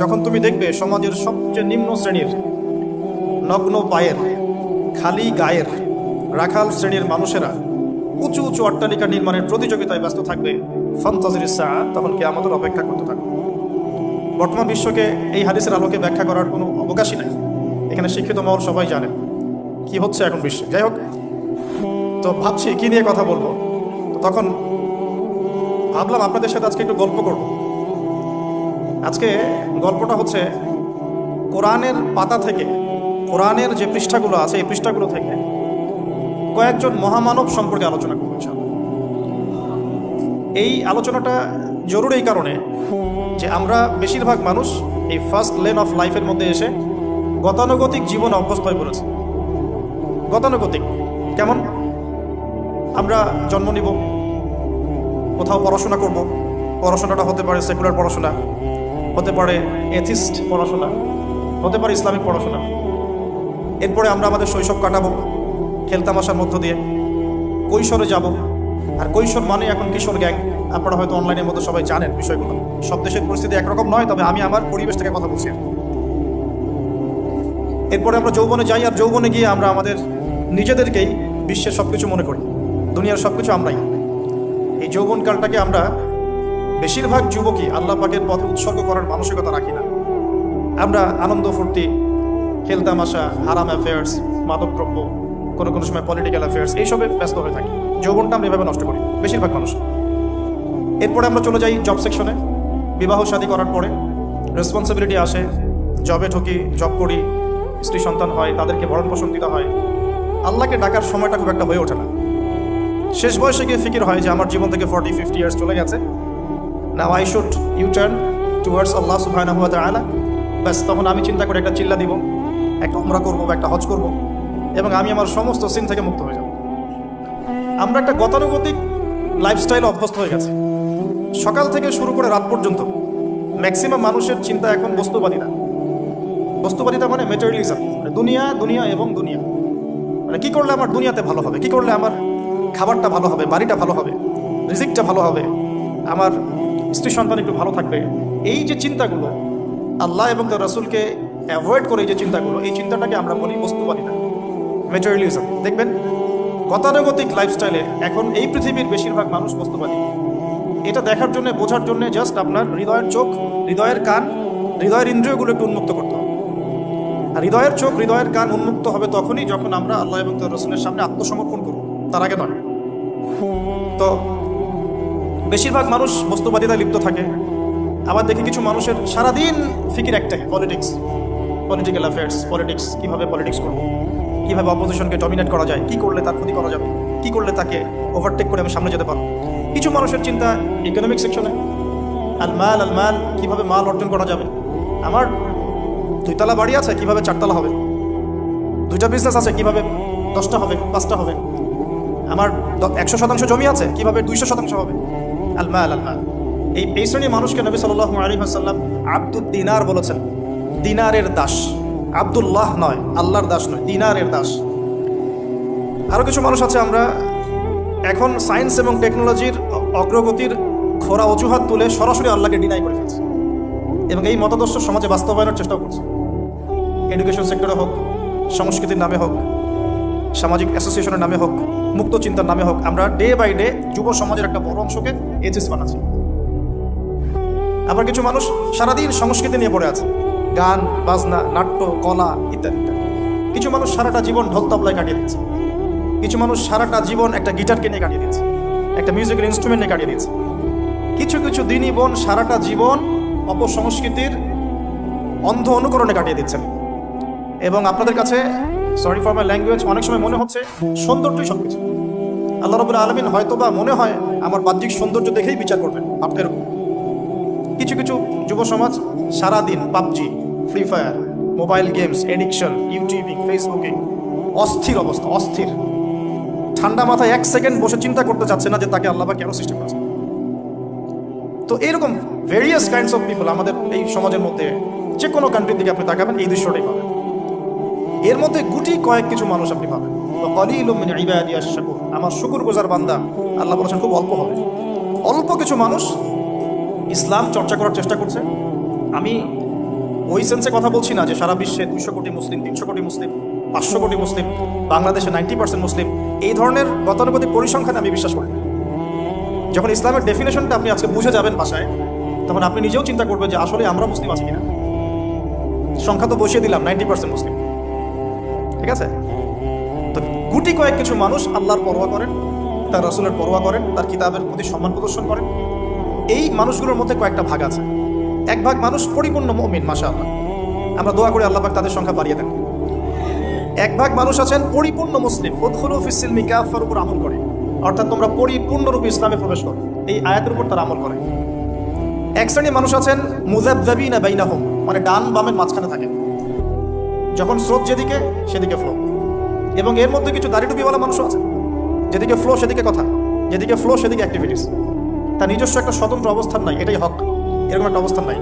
যখন তুমি দেখবে সমাজের সবচেয়ে নিম্ন শ্রেণির নগ্ন পায়ের, খালি গায়ের, রাখাল শ্রেণির মানুষেরা উঁচু উঁচু অট্টালিকা নির্মাণের প্রতিযোগিতায় ব্যস্ত থাকবে, ফন্তাজির সা তখন কে আমাদের অপেক্ষা করতে থাকবে বর্তমান বিশ্বকে এই হাদিসের আলোকে ব্যাখ্যা করার কোনো অবকাশই নাই। এখানে শিক্ষিত মহল সবাই জানেন কি হচ্ছে এখন বিশ্বে। যাই হোক, তো ভাবছি কি নিয়ে কথা বলব? তো তখন ভাবলাম আপনাদের সাথে আজকে একটু গল্প করব। আজকে গল্পটা হচ্ছে কোরআনের পাতা থেকে, কোরআনের যে পৃষ্ঠাগুলো আছে, এই পৃষ্ঠাগুলো থেকে কয়েকজন মহামানব সম্পর্কে আলোচনা করব ইনশাআল্লাহ। এই আলোচনাটা জরুরি কারণে যে আমরা বেশিরভাগ মানুষ এই ফার্স্ট লেন অফ লাইফের মধ্যে এসে গতানুগতিক জীবন অভ্যস্ত হয়ে পড়েছে। গতানুগতিক। কেমন? আমরা জন্ম নিব, কোথাও পড়াশোনা করব, পড়াশোনাটা হতে পারে সেকুলার পড়াশোনা। হতে পারে এথিস্ট পড়াশোনা, হতে পারে ইসলামিক পড়াশোনা। এরপরে আমরা আমাদের শৈশব কাটাবো খেলতামাশার মধ্য দিয়ে। কৈশোরে যাব। আর কৈশোর মানে এখন কিশোর গ্যাং। আপনারা হয়তো অনলাইনের মধ্যে সবাই জানেন বিষয়গুলো। সব দেশের পরিস্থিতি একরকম নয়, তবে আমি আমার পরিবেশ থেকে কথা বলছি। এরপরে আমরা যৌবনে যাই, আর যৌবনে গিয়ে আমরা আমাদের নিজেদেরকেই বিশ্বের সব কিছু মনে করি। দুনিয়ার সব কিছু আমরাই। এই যৌবনকালটাকে আমরা বেশিরভাগ যুবকই আল্লাহ পাকের পথে উৎসর্গ করার মানসিকতা রাখি না। আমরা আনন্দ ফুর্তি খেলতামাশা হারাম অ্যাফেয়ার্স মাদকদ্রব্য, কোনো কোনো সময় পলিটিক্যাল অ্যাফেয়ার্স এইসবে ব্যস্ত হয়ে থাকি। যৌবনটা আমরা এভাবে নষ্ট করি, বেশিরভাগ মানুষ। এরপরে আমরা চলে যাই জব সেকশনে বিবাহ শাদী করার পরে রেসপন্সিবিলিটি আসে জবে ঢুকি জব করি, স্ত্রী সন্তান হয়, তাদেরকে ভরণ পোষণ দিতে হয়। আল্লাহকে ডাকার সময়টা খুব একটা হয়ে ওঠে না। শেষ বয়সে গিয়ে ফিকির হয় যে আমার জীবন থেকে ফর্টি ফিফটি ইয়ার্স চলে গেছে। Now I should you turn towards Allah সুবহানাহু ওয়া তাআলা ব্যাস, তখন আমি চিন্তা করে একটা চিল্লা দিব, একটা উমরা করব বা একটা হজ করব, এবং আমি আমার সমস্ত সিন থেকে মুক্ত হয়ে যাব। আমরা একটা গতানুগতিক লাইফস্টাইল অভ্যস্ত হয়ে গেছে। সকাল থেকে শুরু করে রাত পর্যন্ত ম্যাক্সিমাম মানুষের চিন্তা এখন বস্তুবাদিতা বস্তুবাদিতা মানে মেটেরিয়ালিজম মানে দুনিয়া দুনিয়া এবং দুনিয়া। মানে কি করলে আমার দুনিয়াতে ভালো হবে? কি করলে আমার খাবারটা ভালো হবে? বাড়িটা ভালো হবে? রিজিকটা ভালো হবে? আমার স্ত্রী সন্তান একটু ভালো থাকবে। এই যে চিন্তাগুলো, আল্লাহ এবং তার রাসুলকে অ্যাভয়েড করে যে চিন্তাগুলো, এই চিন্তাটাকে আমরা বলি বস্তুবাদিতা মেটেরিয়ালিজম দেখবেন? গতানুগতিক লাইফস্টাইলে এখন এই পৃথিবীর বেশিরভাগ মানুষ বস্তুবাদী। এটা দেখার জন্য, বোঝার জন্য জাস্ট আপনার হৃদয়ের চোখ, হৃদয়ের কান, হৃদয়ের ইন্দ্রিয়গুলো একটু উন্মুক্ত করতে হবে। আর হৃদয়ের চোখ, হৃদয়ের কান উন্মুক্ত হবে তখনই যখন আমরা আল্লাহ এবং তার রসুলের সামনে আত্মসমর্পণ করব। তার আগে নয়। তো বেশিরভাগ মানুষ বস্তুবাদিতায় লিপ্ত থাকে। আবার দেখি কিছু মানুষের সারাদিন ফিকির একটাই পলিটিক্স পলিটিক্যাল অ্যাফেয়ার্স পলিটিক্স কীভাবে পলিটিক্স করব, কীভাবে অপোজিশনকে ডমিনেট করা যায়, কী করলে তার ক্ষতি করা যাবে, কী করলে তাকে ওভারটেক করে আমি সামনে যেতে পারব। কিছু মানুষের চিন্তা ইকোনমিক সেকশনে আল মাল আল মাল, কীভাবে মাল অর্জন করা যাবে। আমার দুইতলা বাড়ি আছে, কীভাবে চারতলা হবে? দুইটা বিজনেস আছে, কীভাবে দশটা হবে, পাঁচটা হবে? আমার একশো শতাংশ জমি আছে, কীভাবে দুইশো শতাংশ হবে? আল মাল এই এই মানুষকে নবী সাল্লাহ আলী আব্দুল দিনার বলেছেন, দিনারের দাস। আবদুল্লাহ নয়, আল্লাহর দাস নয়, দিনারের দাস। আরও কিছু মানুষ আছে আমরা, এখন সায়েন্স এবং টেকনোলজির অগ্রগতির খোরা অজুহাত তুলে সরাসরি আল্লাহকে ডিনাই করে ফেলছে। এবং এই মতাদর্শ সমাজে বাস্তবায়নের চেষ্টা করছে। এডুকেশন সেক্টরে হোক, সংস্কৃতির নামে হোক, সামাজিক অ্যাসোসিয়েশনের নামে হোক মুক্ত চিন্তার নামে হোক, আমরা ডে বাই ডে যুব সমাজের একটা বড় অংশকে এজেস বানাচ্ছি। আবার কিছু মানুষ সারাদিন সংস্কৃতি নিয়ে পড়ে আছে, গান, বাজনা, নাট্য, কলা ইত্যাদি কিছু মানুষ সারাটা জীবন ঢোল তবলায় কাটিয়ে দিচ্ছে। কিছু মানুষ সারাটা জীবন একটা গিটারকে নিয়ে কাটিয়ে দিচ্ছে, একটা মিউজিক্যাল ইনস্ট্রুমেন্ট নিয়ে কাটিয়ে দিচ্ছে। কিছু কিছু দিনই বোন সারাটা জীবন অপসংস্কৃতির অন্ধ অনুকরণে কাটিয়ে দিচ্ছেন। এবং আপনাদের কাছে সরি ফর মাই ল্যাঙ্গুয়েজ অনেক সময় মনে হচ্ছে সৌন্দর্যই সব কিছু আল্লাহ রবুল আলমিন হয়তো বা মনে হয় আমার বাহ্যিক সৌন্দর্য দেখেই বিচার করবেন। ভাবতে এরকম। কিছু কিছু যুব সমাজ সারাদিন PUBG Free Fire mobile games addiction YouTubing Facebooking অস্থির অবস্থা, অস্থির। ঠান্ডা মাথায় এক সেকেন্ড বসে চিন্তা করতে চাচ্ছে না যে তাকে আল্লাহ বা কেন সৃষ্টি করেছে। তো এরকম ভেরিয়াস কাইন্ডস অফ পিপল আমাদের এই সমাজের মধ্যে যে কোনো কান্ট্রির দিকে আপনি তাকাবেন, এই দৃশ্যটাই পাবেন। এর মধ্যে গুটি কয়েক কিছু মানুষ আপনি পাবেন। আমার শুকুর গোজার বান্দা, আল্লাহ বলেছেন খুব অল্প হবে। অল্প কিছু মানুষ ইসলাম চর্চা করার চেষ্টা করছে। আমি ওই সেন্সে কথা বলছি না যে সারা বিশ্বে দুশো কোটি মুসলিম, তিনশো কোটি মুসলিম, পাঁচশো কোটি মুসলিম, বাংলাদেশে নাইনটি পার্সেন্ট মুসলিম, এই ধরনের গতানুগতিক পরিসংখ্যানে আমি বিশ্বাস করি যখন ইসলামের ডেফিনেশনটা আপনি আজকে বুঝে যাবেন ভাষায় তখন আপনি নিজেও চিন্তা করবেন যে আসলে আমরা মুসলিম আছি কিনা। সংখ্যা তো বসিয়ে দিলাম, নাইনটি পার্সেন্ট মুসলিম। ঠিক আছে? গুটি কয়েক কিছু মানুষ আল্লাহর পরোয়া করেন, তার রসুলের পরোয়া করেন, তার কিতাবের প্রতি সম্মান প্রদর্শন করেন। এই মানুষগুলোর মধ্যে কয়েকটা ভাগ আছে। এক ভাগ মানুষ পরিপূর্ণ মমিন মাসা আল্লাহ আমরা দোয়া করি আল্লাহ তাদের সংখ্যা বাড়িয়ে দেন। এক ভাগ মানুষ আছেন পরিপূর্ণ মুসলিম। উদ্খুলু ফিসিলমি কাফার উপর আমল করে। অর্থাৎ তোমরা পরিপূর্ণরূপে ইসলামে প্রবেশ করো। এই আয়াতের উপর তারা আমল করে। এক শ্রেণির মানুষ আছেন মুজাবজাবি না বাইনাহম মানে ডান বামের মাঝখানে থাকে যখন স্রোত যেদিকে, সেদিকে ফ্লো এবং এর মধ্যে কিছু দাড়ি টুপিওয়ালা মানুষও আছে। যেদিকে ফ্লো সেদিকে কথা। যেদিকে ফ্লো সেদিকে অ্যাক্টিভিটিস তার নিজস্ব একটা স্বতন্ত্র অবস্থান নাই, এটাই হক। এরকম একটা অবস্থান নাই।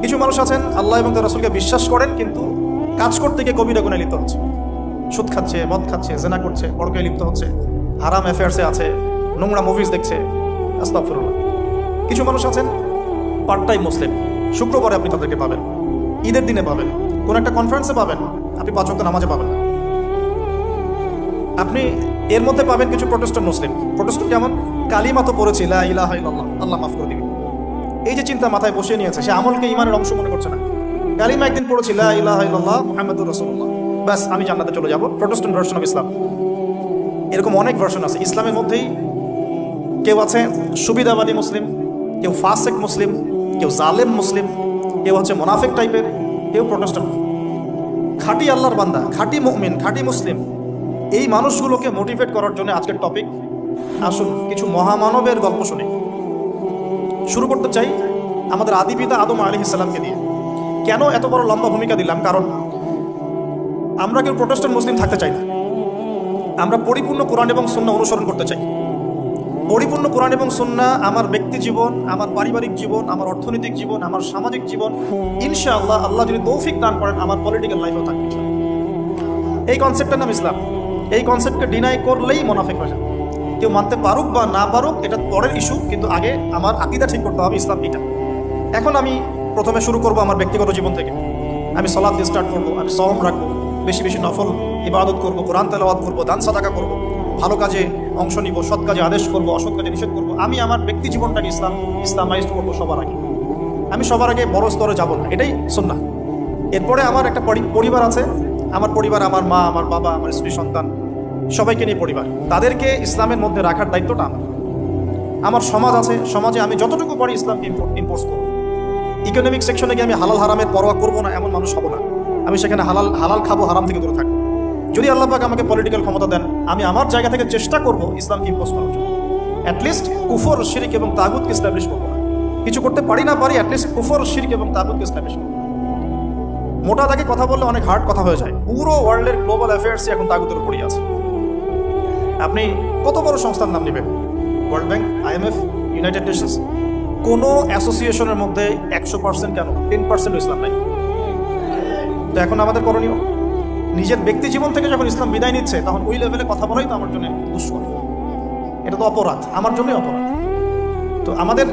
কিছু মানুষ আছেন, আল্লাহ এবং তার রসুলকে বিশ্বাস করেন, কিন্তু কাজ করতে গিয়ে কবিরা গুণে লিপ্ত হচ্ছে। সুদ খাচ্ছে, মদ খাচ্ছে, জেনা করছে বড়কে লিপ্ত হচ্ছে, হারাম অ্যাফেয়ার্সে আছে, নোংরা মুভিজ দেখছে। আস্তাফরুল্লাহ কিছু মানুষ আছেন পার্ট টাইম মুসলিম। শুক্রবারে আপনি তাদেরকে পাবেন। ঈদের দিনে পাবেন। কোন একটা কনফারেন্সে পাবেন। আপনি পাঁচ নামাজে পাবেন না। আপনি এর মধ্যে পাবেন কিছু প্রোটেস্টন মুসলিম। প্রোটেস্টন কেমন? কালিমা তো পড়েছি ইলাহা আল্লাহ মাফ করে দিবে এই যে চিন্তা মাথায় বসিয়ে নিয়েছে, সে আমলকে ইমানের অংশ মনে করছে না। কালিমা একদিন পড়েছি ইলাহা মুহাম্মাদুর রাসূলুল্লাহ। ব্যাস, আমি জান্নাতে চলে যাব। প্রোটেস্টন ভার্সন অফ ইসলাম এরকম অনেক ভার্সন আছে। ইসলামের মধ্যেই কেউ আছে সুবিধাবাদী মুসলিম, কেউ ফাসেক মুসলিম, কেউ জালেম মুসলিম, কেউ হচ্ছে মোনাফেক টাইপের কেউ প্রোটেস্টন খাঁটি আল্লাহর বান্দা, খাঁটি মুমিন, খাঁটি মুসলিম। এই মানুষগুলোকে মোটিভেট করার জন্য আজকের টপিক আসুন, কিছু মহামানবের গল্প শুনি। শুরু করতে চাই আমাদের আদি পিতা আদম আলী ইসলামকে দিয়ে। কেন এত বড় লম্বা ভূমিকা দিলাম? কারণ আমরা কেউ প্রোটেস্টন মুসলিম থাকতে চাই না। আমরা পরিপূর্ণ কোরআন এবং সুন্না অনুসরণ করতে চাই। পরিপূর্ণ কোরআন এবং সুন্না আমার ব্যক্তি জীবন, আমার পারিবারিক জীবন, আমার অর্থনৈতিক জীবন, আমার সামাজিক জীবন, ইনশাআল্লাহ আল্লাহ যদি তৌফিক দান করেন, আমার পলিটিক্যাল লাইফেও থাকবে। এই কনসেপ্টের নাম ইসলাম। এই কনসেপ্টকে ডিনাই করলেই মোনাফেক হয়ে যাবে। কেউ মানতে পারুক বা না পারুক, এটা পরের ইস্যু কিন্তু আগে আমার আকিদা ঠিক করতে হবে, ইসলাম এটা এখন আমি প্রথমে শুরু করব আমার ব্যক্তিগত জীবন থেকে। আমি সলাদ স্টার্ট করব, আমি সহম রাখব, বেশি বেশি নফল, ইবাদত করব, কোরআন তেলাওয়াত করব, দান সাদাকা করব, ভালো কাজে অংশ নিব, সৎ কাজে আদেশ করব, অসৎ কাজে নিষেধ করব। আমি আমার ব্যক্তি জীবনটাকে ইসলাম, ইসলামাইজড করব সবার আগে। আমি সবার আগে বড় স্তরে যাব না, এটাই সুন্নাহ। এরপরে আমার একটা পরিবার আছে আমার পরিবার, আমার মা, আমার বাবা, আমার স্ত্রী, সন্তান, সবাইকে নিয়ে পরিবার। তাদেরকে ইসলামের মধ্যে রাখার দায়িত্বটা আমার। আমার সমাজ আছে, সমাজে আমি যতটুকু পারি ইসলামকে ইম্পোর্স করব। ইকোনমিক সেকশনে গিয়ে আমি হালাল হারামের পরোয়া করব না, এমন মানুষ হব না। আমি সেখানে হালাল হালাল খাব, হারাম থেকে দূরে থাকব। যদি আল্লাহ পাক আমাকে পলিটিক্যাল ক্ষমতা দেন, আমি আমার জায়গা থেকে চেষ্টা করব ইসলামকে ইম্পোজ করার জন্য। অ্যাটলিস্ট কুফর, শিরিক এবং তাগুতকে এস্টাবলিশ করব না। কিছু করতে পারি না পারি অ্যাটলিস্ট কুফর, শিরিক এবং তাগুতকে এস্টাবলিশ করব। মোটা দাগে কথা বললে অনেক হার্ড কথা হয়ে যায়। পুরো ওয়ার্ল্ডের গ্লোবাল অ্যাফেয়ার্সই এখন তাগুতের উপরই আছে। আপনি কত বড় সংস্থার নাম নেবেন? World Bank IMF United Nations কোনো অ্যাসোসিয়েশনের মধ্যে একশো পার্সেন্ট কেন? টেন পার্সেন্ট ইসলাম নাই। তো এখন আমাদের করণীয়, নিজের ব্যক্তি জীবন থেকে যখন ইসলাম বিদায় নিচ্ছে, তখন ওই লেভেলে কথা বলাই তো আমার জন্য দুষ্কর। এটা তো অপরাধ, আমার জন্যই অপরাধ। তো আমাদের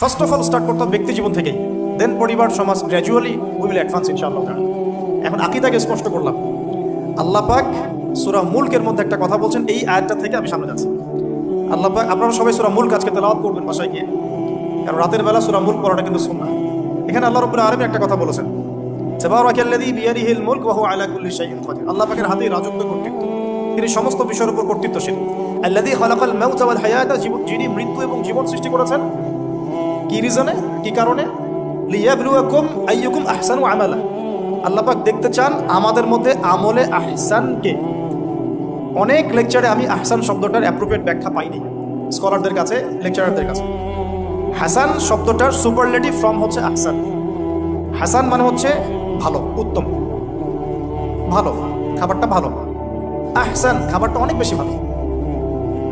ফার্স্ট অফ অল স্টার্ট করতে হবে ব্যক্তি জীবন থেকেই। দেন পরিবার, সমাজ গ্র্যাজুয়ালি উই উইল অ্যাডভান্স ইনশাআল্লাহ। এখন আকিদাকে স্পষ্ট করলাম। আল্লাহ পাক সূরা মুলকের মধ্যে একটা কথা বলছেন, এই আয়াতটা থেকে আমি সামনে যাচ্ছি। আল্লাহ পাক, আপনারা সবাই সূরা মুলক আজকে তেলাওয়াত করবেন বাসায় গিয়ে। কারণ রাতের বেলা সূরা মুলক পড়াটা কিন্তু সুন্নাহ। এখানে আল্লাহ রাব্বুল আলামিন একটা কথা বলেছেন। বিয়াদিহিল মুলক আলা কুল্লি শাইইন আল্লাহ পাকের হাতেই রাজত্ব কর্তৃত্ব। তিনি সমস্ত বিষয়ের উপর কর্তৃত্বশীল। আল্লাযী খালাকাল মাউতা ওয়াল যিনি মৃত্যু এবং জীবন সৃষ্টি করেছেন। কি রিজনে কি কারণে? লিয়াবলুয়াকুম আইয়ুকুম আমালা। দেখতে চান আমাদের মধ্যে আমলে আহসানকে। অনেক লেকচারে আমি আহসান শব্দটার অ্যাপ্রোপ্রিয়েট ব্যাখ্যা পাইনি, স্কলারদের কাছে, লেকচারারদের কাছে। হাসান শব্দটার সুপারলেটিভ ফর্ম হচ্ছে আহসান। হাসান মানে হচ্ছে ভালো, উত্তম। ভালো, খাবারটা ভালো। আহসান খাবারটা অনেক বেশি ভালো।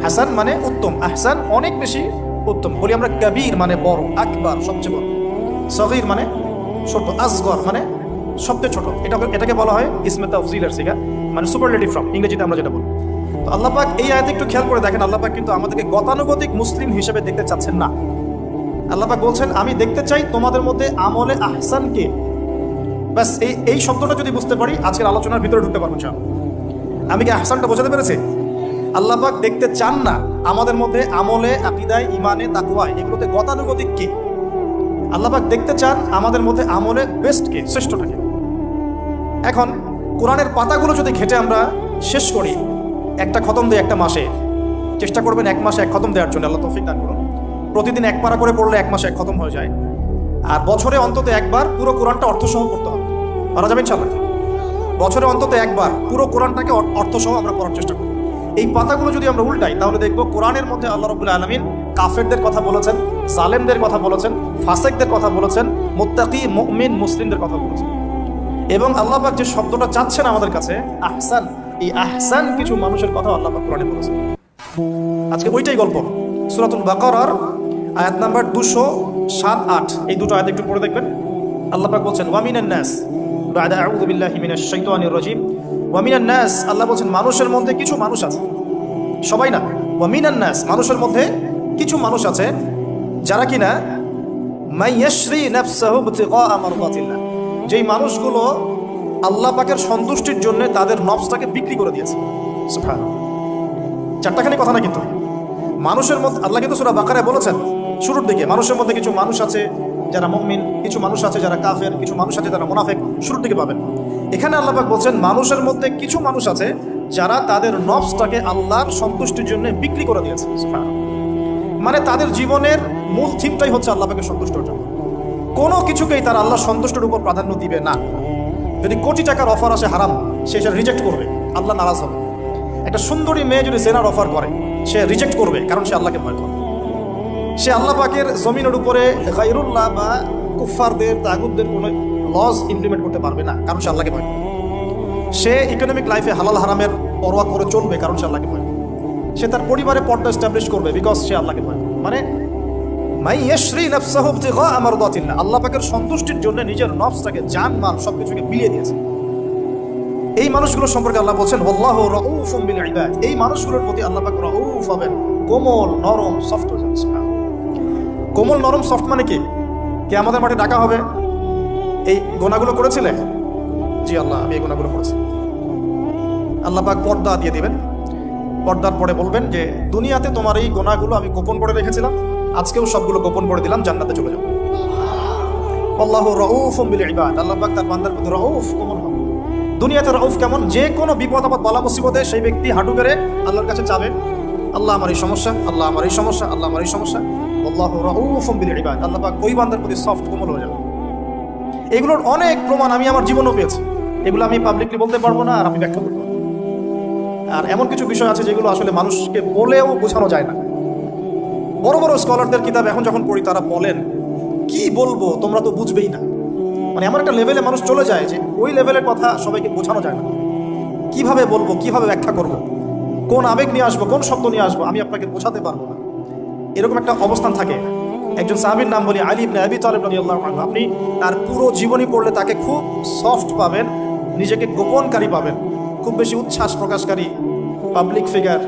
হাসান মানে উত্তম, আহসান অনেক বেশি উত্তম। বলি আমরা কবির মানে বড়, আকবার, সবচেয়ে বড়। সগির মানে ছোট, আসগর মানে সবচেয়ে ছোট। এটা এটাকে বলা হয় ইসমে তাফজিলের সিগা মানে সুপারলেটিভ ফর্ম ইংরেজিতে আমরা যেটা বলি। তো আল্লাহ পাক এই আয়াতে একটু খেয়াল করে দেখেন, আল্লাহ পাক কিন্তু আমাদেরকে গতানুগতিক মুসলিম হিসেবে দেখতে চাচ্ছেন না। আল্লাহ পাক বলছেন, আমি দেখতে চাই তোমাদের মধ্যে আমলে আহসানকে ব্যাস, এই এই শব্দটা যদি বুঝতে পারি, আজকের আলোচনার ভিতরে ঢুকতে পারব ইনশাআল্লাহ। আমি কি আহসানটা বোঝাতে পেরেছি? আল্লাহ পাক দেখতে চান না আমাদের মধ্যে আমলে, আকিদায় ইমানে তাকুয়ায় এগুলোতে গতানুগতিক কি? আল্লাহ পাক দেখতে চান আমাদের মধ্যে আমলে বেস্ট কে, শ্রেষ্ঠটাকে। এখন কোরআনের পাতাগুলো যদি ঘেটে আমরা শেষ করি, একটা খতম দেয় একটা মাসে, চেষ্টা করবেন এক মাসে এক খতম দেওয়ার জন্য, আল্লাহ তৌফিক দান করুন। প্রতিদিন এক পারা করে পড়লে এক মাসে এক খতম হয়ে যায়। আর বছরে অন্তত একবার পুরো কোরআনটা অর্থসহ পড়তে হবে। পারা যাবে ইনশাল্লাহ বছরে অন্তত একবার পুরো কোরআনটাকে অর- অর্থসহ আমরা পড়ার চেষ্টা করি এই পাতাগুলো যদি আমরা উল্টাই, তাহলে দেখব কোরআনের মধ্যে আল্লাহ রবুল্লা আলমিন কাফেরদের কথা বলেছেন সালেমদের কথা বলেছেন, ফাসেকদের কথা বলেছেন, মোত্তাকি, মুমিন, মুসলিমদের কথা বলেছেন। এবং আল্লাহ পাক যে শব্দটা চাচ্ছেন আমাদের কাছে, আহসান, এই আহসান কিছু মানুষের কথা আল্লাহ পাক কোরআনে বলেছেন। আজকে ওইটাই গল্প। সুরাতুল বাকারার আয়াত নাম্বার দুশো সাত আট। এই দুটো আয়াত একটু পড়ে দেখবেন। আল্লাহ পাক বলছেন আল্লাহ বলছেন, মানুষের মধ্যে কিছু মানুষ আছে। সবাই না। ওয়ামিনান মানুষের মধ্যে কিছু মানুষ আছে যারা কিনা যেই মানুষগুলো আল্লাহ পাকের সন্তুষ্টির জন্য তাদের নফসটাকে বিক্রি করে দিয়েছে। চারটাখানি কথা না কিন্তু। মানুষের মধ্যে, আল্লাহ কিন্তু সুরা বাকারায় বলেছেন, শুরুর দিকে, মানুষের মধ্যে কিছু মানুষ আছে যারা মমিন, কিছু মানুষ আছে যারা কাফের, কিছু মানুষ আছে যারা মুনাফেক, শুরুর দিকে পাবেন। এখানে আল্লাহ পাক বলছেন, মানুষের মধ্যে কিছু মানুষ আছে যারা তাদের নফসটাকে আল্লাহর সন্তুষ্টির জন্য বিক্রি করে দিয়েছে। মানে তাদের জীবনের মূল থিমটাই হচ্ছে আল্লাহ পাকে সন্তুষ্ট জন্য। কোনো কিছুকেই তার আল্লাহ সন্তুষ্টের উপর প্রাধান্য দিবে না। যদি কোটি টাকার অফার আসে হারাম, সে সেটা রিজেক্ট করবে। আল্লাহ নারাজ হবে। একটা সুন্দরী মেয়ে যদি জেনার অফার করে, সে রিজেক্ট করবে, কারণ সে আল্লাহকে ভয় করে। সে আল্লাহ পাকের জমিনের উপরে গাইরুল্লাহ বা কুফারদের তাগুদদের কোনো লস ইমপ্লিমেন্ট করতে পারবে না, কারণ সে আল্লাহকে ভয় করে। সে ইকোনমিক লাইফে হালাল হারামের পরোয়া করে চলবে, কারণ সে আল্লাহকে ভয় করে। সে তার পরিবারে পর্দা এস্টাবলিশ করবে বিকজ সে আল্লাহকে ভয় মানে মাই ইয়াশরি নাফসাহু ইবতিগা মারদাতিল্লাহ আল্লাহ পাকের সন্তুষ্টির জন্য নিজের নফসটাকে, জান, মাল সবকিছুকে বিলিয়ে দিয়েছে। এই মানুষগুলো সম্পর্কে আল্লাহ বলছেন আল্লাহ ইবাদ। এই মানুষগুলোর প্রতি আল্লাহ পাক রাউফ হবেন। কোমল, নরম সফট কোমল, নরম সফট মানে কি? কে আমাদের মাঠে ডাকা হবে? এই গোনাগুলো করেছিলে? জি আল্লাহ, আমি এই গোনাগুলো করেছি। আল্লাহ পাক পর্দা দিয়ে দিবেন। পর্দার পরে বলবেন যে, দুনিয়াতে তোমার এই গোনাগুলো আমি গোপন করে রেখেছিলাম। আজকেও সবগুলো গোপন করে দিলাম, জান্নাতে চলে যাও। আল্লাহ রউফুম বিল ইবাদ। আল্লাহ তার বান্দার প্রতি রউফ কোমল হবে দুনিয়াতে রউফ কেমন? যে কোনো বিপদ, আপদ, বলা মুসিবতে সেই ব্যক্তি হাঁটু করে আল্লাহর কাছে চাবে। আল্লাহ আমার এই সমস্যা, আল্লাহ আমার এই সমস্যা, আল্লাহ আমার এই সমস্যা। আল্লাহ রউফুম বিল ইবাদ। আল্লাহ পাক ওই বান্দার প্রতি সফট কোমল হয়ে যাবে। এগুলোর অনেক প্রমাণ আমি আমার জীবনেও পেয়েছি। এগুলো আমি পাবলিকলি বলতে পারব না আর আমি ব্যাখ্যা করব। আর এমন কিছু বিষয় আছে যেগুলো আসলে মানুষকে বলেও বোঝানো যায় না। বড় বড় স্কলারদের কিতাব এখন যখন পড়ি, তারা বলেন, কি বলব? তোমরা তো বুঝবেই না। মানে এমন একটা লেভেলে মানুষ চলে যায় যে ওই লেভেলের কথা সবাইকে বোঝানো যায় না। কীভাবে বলব? কীভাবে ব্যাখ্যা করব? কোন আবেগ নিয়ে আসব? কোন শব্দ নিয়ে আসব? আমি আপনাকে বোঝাতে পারব না। এরকম একটা অবস্থান থাকে। একজন সাহাবীর নাম বলি আলী ইবনে আবি আপনি তার পুরো জীবনী পড়লে তাকে খুব সফট পাবেন, নিজেকে গোপনকারী পাবেন। খুব বেশি উচ্ছ্বাস প্রকাশকারী পাবলিক ফিগার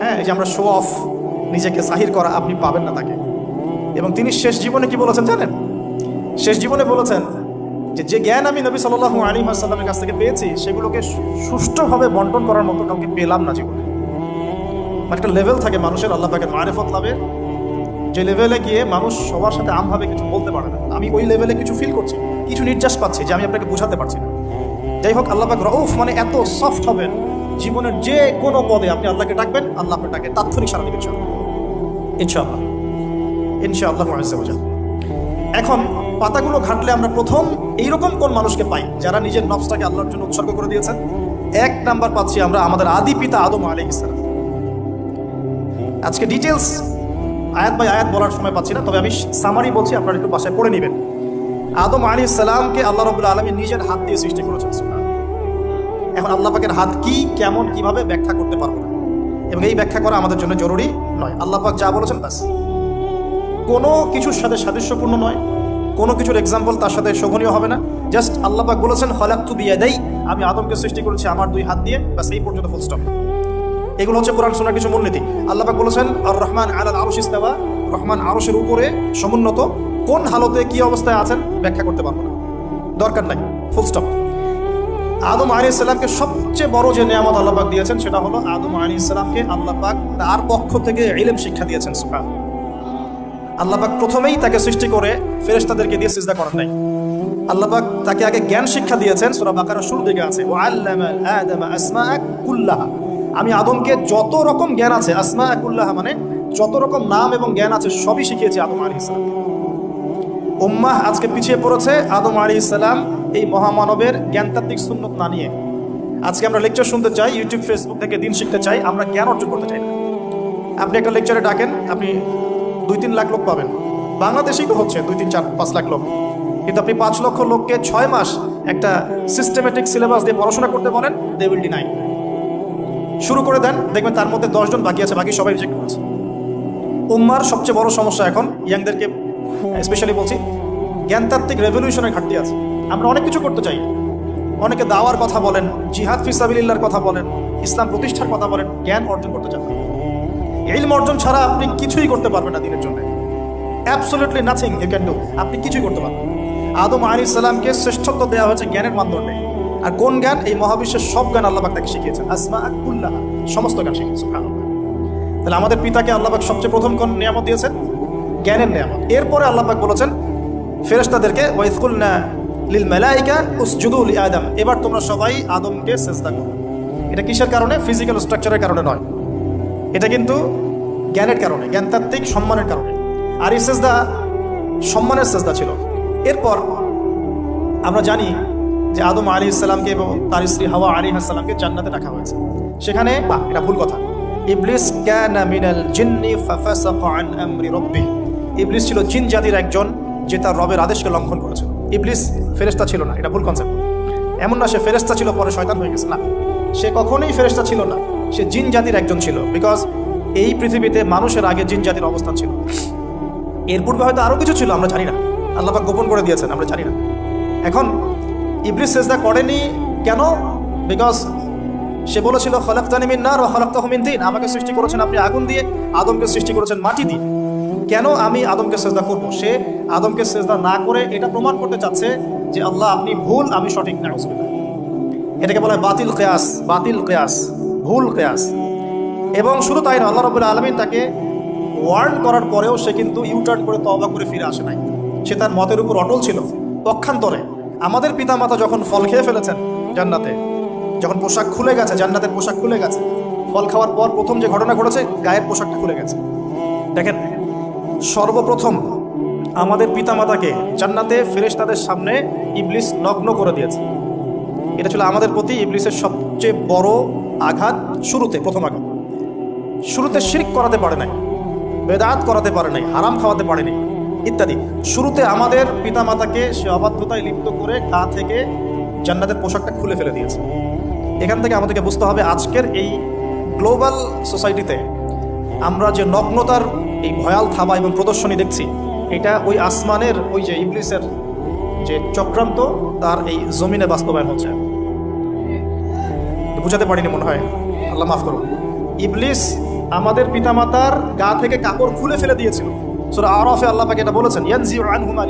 হ্যাঁ এই যে আমরা শো অফ নিজেকে জাহির করা আপনি পাবেন না তাকে। এবং তিনি শেষ জীবনে কি বলেছেন জানেন? শেষ জীবনে বলেছেন যে যে জ্ঞান আমি নবী সাল্লাল্লাহু আলী আসাল্লামের কাছ থেকে পেয়েছি, সেগুলোকে সুষ্ঠুভাবে বন্টন করার মতো কাউকে পেলাম না জীবনে। একটা লেভেল থাকে মানুষের, আল্লাহ পাকের মারেফত লাভের যে লেভেলে গিয়ে মানুষ সবার সাথে আমভাবে কিছু বলতে পারে না। আমি ওই লেভেলে কিছু ফিল করছি, কিছু নির্যাস পাচ্ছি যে আমি আপনাকে বোঝাতে পারছি না। যাই হোক আল্লাহ পাক রউফ মানে এত সফট হবেন। জীবনের যে কোনো পদে আপনি আল্লাহকে ডাকবেন আল্লাহ আপনাকে তাৎক্ষণিক সারা দিবেন ইনশাআল্লাহ। ইনশাআল্লাহ। আজ্জাওয়াজাল। এখন পাতাগুলো ঘাটলে আমরা প্রথম এইরকম কোন মানুষকে পাই যারা নিজের নফসটাকে আল্লাহর জন্য উৎসর্গ করে দিয়েছেন? এক নাম্বার পাচ্ছি আমরা আমাদের আদি পিতা আদম আলী ইসলাম আজকে ডিটেলস আয়াত বাই আয়াত বলার সময় পাচ্ছি না তবে আমি সামারি বলছি আপনারা একটু বাসায় পড়ে নেবেন। আদম আলী সালামকে আল্লাহ রবুল্লা আলমী নিজের হাত দিয়ে সৃষ্টি করেছেন। এখন আল্লাহ পাকের হাত কি, কেমন, কীভাবে ব্যাখ্যা করতে পারব না? এবং এই ব্যাখ্যা করা আমাদের জন্য জরুরি নয়। আল্লাহ পাক যা বলেছেন, ব্যাস। কোনো কিছুর সাথে সাদৃশ্যপূর্ণ নয়। কোনো কিছুর এক্সাম্পল তার সাথে শোভনীয় হবে না। জাস্ট আল্লাহ পাক বলেছেন হলাক্তু বিয়াদাই। আমি আদমকে সৃষ্টি করেছি আমার দুই হাত দিয়ে। ব্যাস, এই পর্যন্ত ফুল স্টপ এগুলো হচ্ছে কোরআন শোনার কিছু মূলনীতি। আল্লাহ পাক বলেছেন, আর রহমান আলাল আরশ ইস্তাওয়া। রহমান আরশের উপরে সমুন্নত। কোন হালতে কি অবস্থায় আছেন ব্যাখ্যা করতে পারব না। দরকার নাই ফুল স্টপ আদম আলী ইসলামকে সবচেয়ে বড় যে নিয়ামত আল্লাপাক দিয়েছেন, সেটা হলো আদম আলী ইসলামকে আল্লাপাক তার পক্ষ থেকে ইলেম শিক্ষা দিয়েছেন সুফান আল্লাপাক প্রথমেই তাকে সৃষ্টি করে ফেরেশতাদেরকে দিয়ে সিজদা করেন নাই। আল্লাপাক তাকে আগে জ্ঞান শিক্ষা দিয়েছেন, সূরা বাকারা শুরু দিকে আছে আমি আদমকে যত রকম জ্ঞান আছে, আসমাআ কুল্লাহা মানে যত রকম নাম এবং জ্ঞান আছে, সবই শিখিয়েছি আদম আলী ইসলামকে উম্মাহ আজকে পিছিয়ে পড়েছে আদম আলী ইসলাম এই মহামানবের জ্ঞানতাত্ত্বিক সুন্নত না নিয়ে। আজকে আমরা লেকচার শুনতে চাই ইউটিউব ফেসবুক থেকে দিন শিখতে চাই, আমরা জ্ঞান অর্জন করতে চাই আপনি একটা লেকচারে ডাকেন, আপনি দুই তিন লাখ লোক পাবেন। বাংলাদেশেই তো হচ্ছে দুই তিন চার পাঁচ লাখ লোক। কিন্তু আপনি পাঁচ লক্ষ লোককে ছয় মাস একটা সিস্টেমেটিক সিলেবাস দিয়ে পড়াশোনা করতে বলেন দে উইল ডিনাই শুরু করে দেন, দেখবেন তার মধ্যে দশজন বাকি আছে, বাকি সবাই রিজেক্ট করেছে। উম্মার সবচেয়ে বড় সমস্যা এখন ইয়াংদেরকে স্পেশালি বলছি, জ্ঞানতাত্ত্বিক রেভলিউশনের ঘাটতি আছে। আমরা অনেক কিছু করতে চাই। অনেকে দাওয়ার কথা বলেন, জিহাদ ফিসাবিল্লার কথা বলেন, ইসলাম প্রতিষ্ঠার কথা বলেন, জ্ঞান অর্জন করতে চান। ইলম অর্জন ছাড়া আপনি কিছুই করতে পারবেন না দিনের জন্য। Absolutely nothing you can do আপনি কিছুই করতে পারবেন আদম আলী ইসলামকে শ্রেষ্ঠত্ব দেওয়া হয়েছে জ্ঞানের মানদণ্ডে আর কোন জ্ঞান? এই মহাবিশ্বের সব জ্ঞান আল্লাহ তাকে শিখিয়েছেন। আসমা আকুল্লাহ সমস্ত জ্ঞান শিখিয়েছেন তাহলে আমাদের পিতাকে আল্লাহবাক সবচেয়ে প্রথম কোন নিয়ামত দিয়েছেন? জ্ঞানের নিয়ামত। এরপরে আল্লাহবাক বলেছেন, ফেরেশতাদেরকে ওয়াইসকুলনা লিল মালাইকা উসজুদুল আদম এবার তোমরা সবাই আদমকে চেষ্টা করো। এটা কিসের কারণে? ফিজিক্যাল স্ট্রাকচারের কারণে নয়। এটা কিন্তু জ্ঞানের কারণে, জ্ঞানতাত্ত্বিক সম্মানের কারণে। আর এই সেজদা সম্মানের সেজদা ছিল। এরপর আমরা জানি যে আদম আলী ইসলামকে এবং তার স্ত্রী হাওয়া আলী আসসালামকে জান্নাতে রাখা হয়েছে। সেখানে বা এটা ভুল কথা। ইবলিস কানা মিনাল জিন্নি ফাফাসাকা আন আমরি রাব্বি ইবলিস ছিল জিন জাতির একজন যে তার রবের আদেশকে লঙ্ঘন করেছিল ইবলিস ফেরেশতা ছিল না, এটা ভুল কনসেপ্ট এমন না সে ফেরেশতা ছিল পরে শয়তান হয়ে গেছে, না। সে কখনোই ফেরেশতা ছিল না, সে জিন জাতির একজন ছিল বিকজ এই পৃথিবীতে মানুষের আগে জিন জাতির অবস্থান ছিল। এর পূর্বে হয়তো আরও কিছু ছিল, আমরা জানি না। আল্লাপাক গোপন করে দিয়েছেন, আমরা জানি না। এখন ইবলিস সেজদা করেনি কেন? বিকজ সে বলেছিল খলাক জানিমিন না খলাক তহমিন দিন। আমাকে সৃষ্টি করেছেন আপনি আগুন দিয়ে, আদমকে সৃষ্টি করেছেন মাটি দিয়ে। কেন আমি আদমকে সেজদা করব? সে আদমকে সেজদা না করে এটা প্রমাণ করতে চাচ্ছে যে আল্লাহ, আপনি ভুল, আমি সঠিক না এটাকে বলা হয় বাতিল কেয়াস বাতিল কেয়াস, ভুল কেয়াস। এবং শুধু তাই না আল্লাহ রবুল্লা আলমিন তাকে ওয়ার্ন করার পরেও সে কিন্তু ইউটার্ন করে তবা করে ফিরে আসে নাই। সে তার মতের উপর অটল ছিল। পক্ষান্তরে আমাদের পিতামাতা যখন ফল খেয়ে ফেলেছেন জান্নাতে, যখন পোশাক খুলে গেছে, জান্নাতের পোশাক খুলে গেছে, ফল খাওয়ার পর প্রথম যে ঘটনা ঘটেছে, গায়ের পোশাকটা খুলে গেছে। দেখেন সর্বপ্রথম আমাদের পিতামাতাকে জান্নাতে ফেরেশতাদের সামনে ইবলিস নগ্ন করে দিয়েছে। এটা ছিল আমাদের প্রতি ইবলিসের সবচেয়ে বড় আঘাত শুরুতে, প্রথম আঘাত। শুরুতে শিরিক করাতে পারে নাই, বেদাত করাতে পারে নাই, হারাম খাওয়াতে পারেনি ইত্যাদি। শুরুতে আমাদের পিতামাতাকে সে অবাধ্যতায় লিপ্ত করে গা থেকে জান্নাতের পোশাকটা খুলে ফেলে দিয়েছে। এখান থেকে আমাদেরকে বুঝতে হবে আজকের এই গ্লোবাল সোসাইটিতে আমরা যে নগ্নতার এই ভয়াল থাবা এবং প্রদর্শনী দেখছি। এটা ওই আসমানের, ওই যে ইবলিসের যে চক্রান্ত, তার এই জমিনে বাস্তবায়ন হচ্ছে। বুঝাতে পারিনি মনে হয়। আল্লাহ মাফ করুন। ইবলিস আমাদের পিতামাতার গা থেকে কাপড় খুলে ফেলে দিয়েছিল। সূরা আরাফে আল্লাহ পাক এটা বলেছেন আনহুমা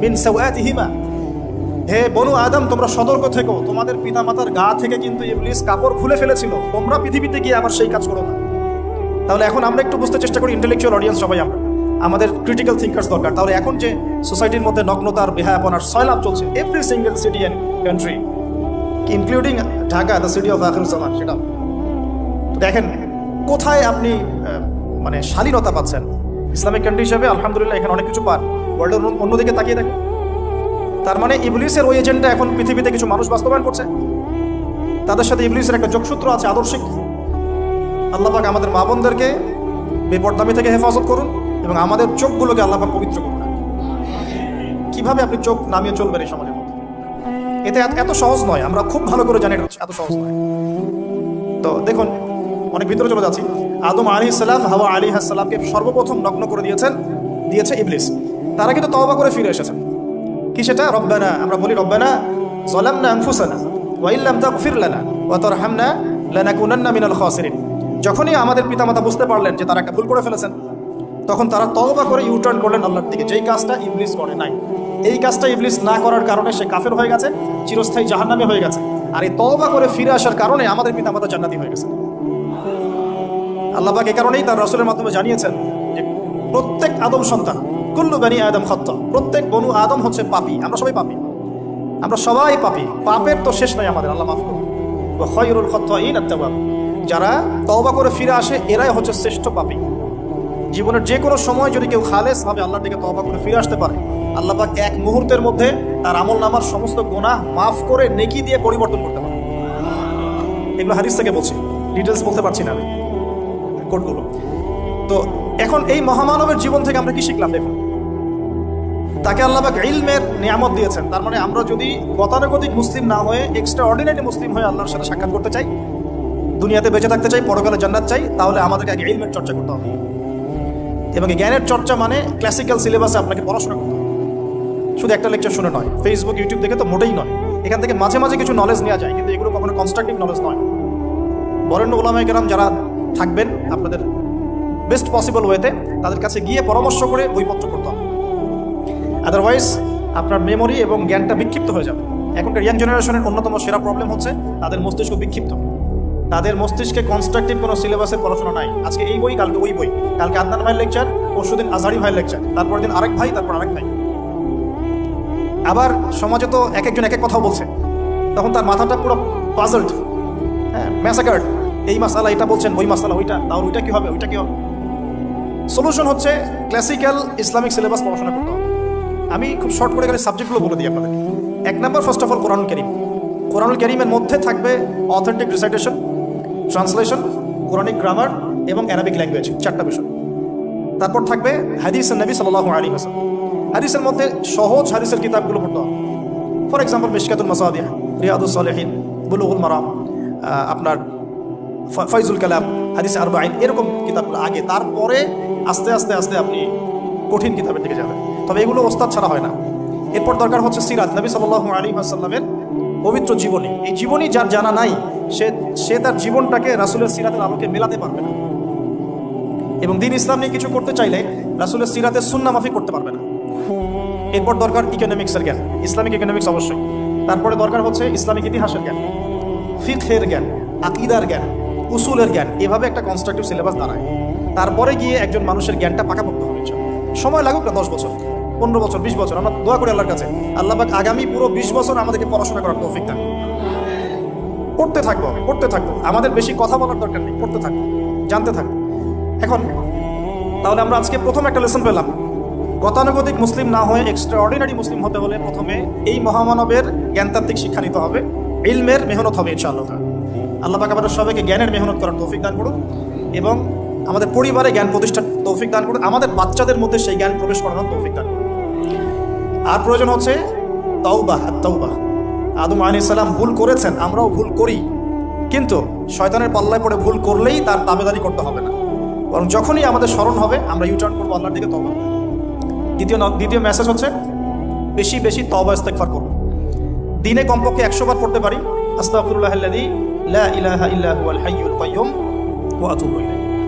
মিন সাওয়াতিহিমা। হে বনু আদম, তোমরা সতর্ক থেকো। তোমাদের পিতামাতার গা থেকে কিন্তু ইবলিস কাপড় খুলে ফেলেছিল। তোমরা পৃথিবীতে গিয়ে আবার সেই কাজ করো না। তাহলে এখন আমরা একটু বুঝতে চেষ্টা করি ইন্টেলেকচুয়াল অডিয়েন্স সবাই আমরা। আমাদের ক্রিটিক্যাল থিঙ্কার্স দরকার। তাহলে এখন যে সোসাইটির মধ্যে নগ্নতার, বেহায়াপনার সয়লাভ চলছে every single city and country including Dhaka the city of Akhruzzaman সেটা। দেখেন, কোথায় আপনি মানে শালীনতা পাচ্ছেন? ইসলামিক কান্ট্রি হিসেবে আলহামদুলিল্লাহ এখানে অনেক কিছু পান। ওয়ার্ল্ডের অন্যদিকে তাকিয়ে দেখেন। তার মানে ইবলিসের ওই এজেন্টটা এখন পৃথিবীতে কিছু মানুষ বাস্তবায়ন করছে। তাদের সাথে ইবলিসের একটা যোগসূত্র আছে, আদর্শিক। আল্লাহ পাক আমাদের মা বোনদেরকে বেপরদামি থেকে হেফাজত করুন এবং আমাদের চোখগুলোকে আল্লাহ পাক পবিত্র করুন। কীভাবে আপনি চোখ নামিয়ে চলবেন এই সমাজের মধ্যে? এতে এত- সহজ নয়, আমরা খুব ভালো করে জানি এত সহজ নয়। তো দেখুন, অনেক ভিতরে চলে যাচ্ছি। আদম আলী ইসলাম হাওয়া আলী হাসালামকে সর্বপ্রথম নগ্ন করে দিয়েছেন, দিয়েছে ইবলিস। তারা কিন্তু তওবা করে ফিরে এসেছেন। কি সেটা? রব্বানা, আমরা বলি রব্বানা জলামনা আনফুসানা ওয়াইল্লাম তাগফির লানা, ওয়া তারহামনা লানাকুনান্না মিনাল খাসিরিন। যখনই আমাদের পিতামাতা বুঝতে পারলেন যে তারা একটা ভুল করে ফেলেছেন, তখন তারা তওবা করে ইউটার্ন করলেন আল্লাহর দিকে। যেই কাজটা ইবলিস করে নাই। এই কাজটা ইবলিস না করার কারণে সে কাফের হয়ে গেছে, চিরস্থায়ী জাহান্নামে হয়ে গেছে। আর এই তওবা করে ফিরে আসার কারণে আমাদের পিতামাতা জান্নাতি হয়ে গেছে। আল্লাহ পাক এই কারণেই তার রসুলের মাধ্যমে জানিয়েছেন যে, প্রত্যেক আদম সন্তান, কুল্লু বানি আদম খত্ত, প্রত্যেক বনু আদম হচ্ছে পাপী। আমরা সবাই পাপি। আমরা সবাই পাপী। পাপের তো শেষ নাই আমাদের, আল্লাহ মাফ করুন। খয়রুল খত্ত ইন যারা তওবা করে ফিরে আসে, এরাই হচ্ছে শ্রেষ্ঠ পাপী। জীবনের যে কোনো সময় যদি কেউ খালেস ভাবে আল্লাহর দিকে তওবা করে ফিরে আসতে পারে, আল্লাহ পাক এক মুহূর্তের মধ্যে তার আমল নামার সমস্ত গোনা মাফ করে নেকি দিয়ে পরিবর্তন করতে পারে। এগুলো হাদিস থেকে বলছি ডিটেলস বলতে পারছি না আমি। কোডগুলো তো এখন এই মহামানবের জীবন থেকে আমরা কি শিখলাম দেখুন। তাকে আল্লাহবাক ইলমের নিয়ামত দিয়েছেন। তার মানে আমরা যদি গতানুগতিক মুসলিম না হয়ে এক্সট্রা অর্ডিনারি মুসলিম হয়ে আল্লাহর সাথে সাক্ষাৎ করতে চাই দুনিয়াতে বেঁচে থাকতে চাই, পরকালে জান্নাত চাই, তাহলে আমাদেরকে আগে ইলমের চর্চা করতে হবে। এবং জ্ঞানের চর্চা মানে ক্লাসিক্যাল সিলেবাসে আপনাকে পড়াশোনা করতে হবে। শুধু একটা লেকচার শুনে নয় ফেসবুক ইউটিউব দেখে তো মোটেই নয়। এখান থেকে মাঝে মাঝে কিছু নলেজ নেওয়া যায়, কিন্তু এগুলো কখনো কনস্ট্রাকটিভ নলেজ নয়। বরেণ্য ওলামাই কেরাম যারা থাকবেন, আপনাদের বেস্ট পসিবল ওয়েতে তাদের কাছে গিয়ে পরামর্শ করে বইপত্র করতে হবে। আদারওয়াইজ আপনার মেমোরি এবং জ্ঞানটা বিক্ষিপ্ত হয়ে যাবে। এখনকার ইয়াং জেনারেশনের অন্যতম সেরা প্রবলেম হচ্ছে তাদের মস্তিষ্ক বিক্ষিপ্ত। তাদের মস্তিষ্কে কনস্ট্রাকটিভ কোনো সিলেবাসের পড়াশোনা নাই। আজকে এই বই, কালকে ওই বই। কালকে আদনান ভাইয়ের লেকচার পরশুদিন আজহারি ভাইয়ের লেকচার তারপর দিন আরেক ভাই, তারপর আরেক ভাই। আবার সমাজে তো এক একজন এক এক কথাও বলছে। তখন তার মাথাটা পুরো পাজলড হ্যাঁ ম্যাসাকার্ড এই মাসালা এটা বলছেন, ওই মাসালা ওইটা। তাও ওইটা কি হবে, ওইটা কি হবে? সলিউশন হচ্ছে ক্লাসিক্যাল ইসলামিক সিলেবাস পড়াশোনা করতে আমি খুব শর্ট করে গেলে সাবজেক্টগুলো বলে দিই আপনাদের এক নম্বর ফার্স্ট অফ অল কোরআন করিম। কোরআনুল করিমের মধ্যে থাকবে authentic recitation translation, Quranic grammar এবং অ্যারাবিক ল্যাঙ্গুয়েজ, চারটা বিষয়। তারপর থাকবে হাদিস নবী সাল্লাহ আলী হাসান হাদিসের মধ্যে সহজ হাদিসের কিতাবগুলো পড়তে হবে। ফর এক্সাম্পল মিশকাতুল মাসাদিয়া রিয়াদুল সালেহিন, বুলুগুল মারাম আপনার ফয়জুল কালাম, হাদিস আরবা আইন এরকম কিতাবগুলো। আগে, তারপরে আস্তে আস্তে আস্তে আপনি কঠিন কিতাবের দিকে যাবেন। তবে এগুলো ওস্তাদ ছাড়া হয় না। এরপর দরকার হচ্ছে সিরাত। নবী সাল্লাহ আলী আসাল্লামের পবিত্র জীবনী। এই জীবনী যার জানা নাই সে সে তার জীবনটাকে রাসুলের সিরাতের আলোকে মেলাতে পারবে না। এবং দিন ইসলাম নিয়ে কিছু করতে চাইলে রাসুলের সিরাতের সুন্না মাফি করতে পারবে না। এরপর দরকার ইকোনমিক্সের জ্ঞান। ইসলামিক ইকোনমিক্স অবশ্যই। তারপরে দরকার হচ্ছে ইসলামিক ইতিহাসের জ্ঞান। ফিকহের জ্ঞান, আকিদার জ্ঞান, উসুলের জ্ঞান, এভাবে একটা কনস্ট্রাকটিভ সিলেবাস দাঁড়ায়। তারপরে গিয়ে একজন মানুষের জ্ঞানটা পাকাপোক্ত হবে সময় লাগুক না দশ বছর, পনেরো বছর, বিশ বছর। আমরা দোয়া করি আল্লাহর কাছে। আল্লাহ আগামী পুরো বিশ বছর আমাদেরকে পড়াশোনা করার তৌফিক করুন। পড়তে থাকব আমি, পড়তে থাকব। আমাদের বেশি কথা বলার দরকার নেই পড়তে থাকব জানতে থাকব। এখন তাহলে আমরা আজকে প্রথম একটা লেসন পেলাম। গতানুগতিক মুসলিম না হয়ে এক্সট্রা অর্ডিনারি মুসলিম হতে হলে প্রথমে এই মহামানবের জ্ঞানতাত্ত্বিক শিক্ষা নিতে হবে ইলমের মেহনত হবে ইনশাআল্লাহ। আল্লাহ পাক আমাদের সবাইকে জ্ঞানের মেহনত করার তৌফিক দান করুন এবং আমাদের পরিবারে জ্ঞান প্রতিষ্ঠার তৌফিক দান করুন আমাদের বাচ্চাদের মধ্যে সেই জ্ঞান প্রবেশ করানোর তৌফিক দান করুন। আর প্রয়োজন হচ্ছে তৌবাহ তৌবাহ আদম আলী ভুল করেছেন, আমরাও ভুল করি। কিন্তু শয়তানের পাল্লায় পড়ে ভুল করলেই তার দাবেদারি করতে হবে না। বরং যখনই আমাদের স্মরণ হবে, আমরা ইউটার্ন করব, আল্লাহর দিকে তবা দ্বিতীয় দ্বিতীয় মেসেজ হচ্ছে, বেশি বেশি তবা ইস্তেকফার করব দিনে কমপক্ষে একশো বার পড়তে পারি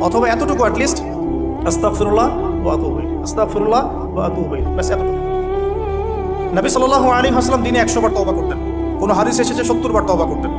অথবা এতটুকু অ্যাটলিস্ট বাস এতটুকু। নবী সাল্লাল্লাহু আলাইহি ওয়াসাল্লাম দিনে একশো বার তবা করতেন। কোনো হাদিস এসেছে সত্তর বার তবা করতেন